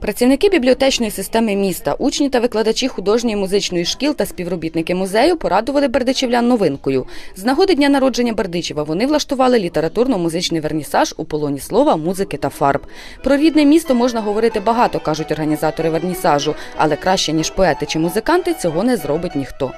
Працівники бібліотечної системи міста, учні та викладачі художньої музичної шкіл та співробітники музею порадували бердичівлян новинкою. З нагоди дня народження Бердичева вони влаштували літературно-музичний вернісаж у полоні слова, музики та фарб. Про рідне місто можна говорити багато, кажуть організатори вернісажу, але краще ніж поети чи музиканти цього не зробить ніхто.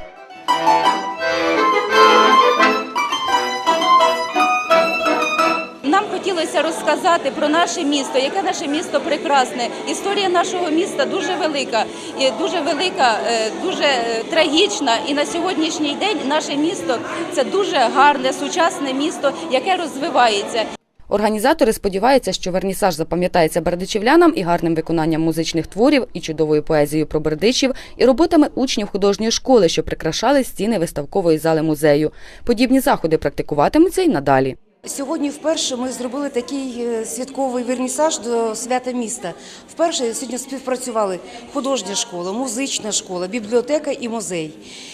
Хотілося розказати про наше місто, яке наше місто прекрасне. Історія нашого міста дуже велика, дуже велика, е, дуже е, трагічна. І на сьогоднішній день наше місто це дуже гарне, сучасне місто, яке розвивається. Організатори сподіваються, що вернісаж запам'ятається бердичівлянам і гарним виконанням музичних творів, і чудовою поезією про бердичів, і роботами учнів художньої школи, що прикрашали стіни виставкової зали музею. Подібні заходи практикуватимуться й надалі. Сьогодні вперше ми зробили такий е, святковий вернісаж до свята міста. Вперше сьогодні співпрацювали художня школа, музична школа, бібліотека і музей.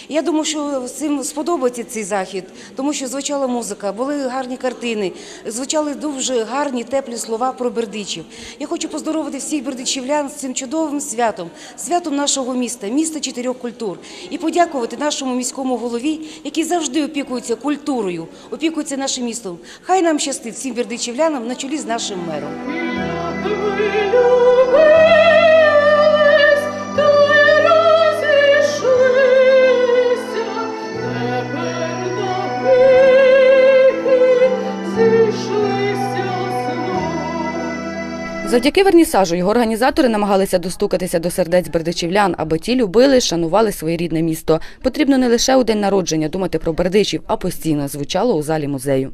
Я думаю, що цим сподобається цей захід, тому що звучала музика, були гарні картини, звучали дуже гарні теплі слова про бердичів. Я хочу поздоровити всіх бердичівлян з цим чудовим святом, святом нашого міста, міста чотирьох культур, і подякувати нашому міському голові, який завжди опікується культурою, опікується нашим містом. Хай нам щастить всім бердичівлянам на чолі з нашим мером. Завдяки вернісажу його організатори намагалися достукатися до сердець бердичівлян, аби ті любили, шанували своє рідне місто. Потрібно не лише у день народження думати про бердичів, а постійно звучало у залі музею.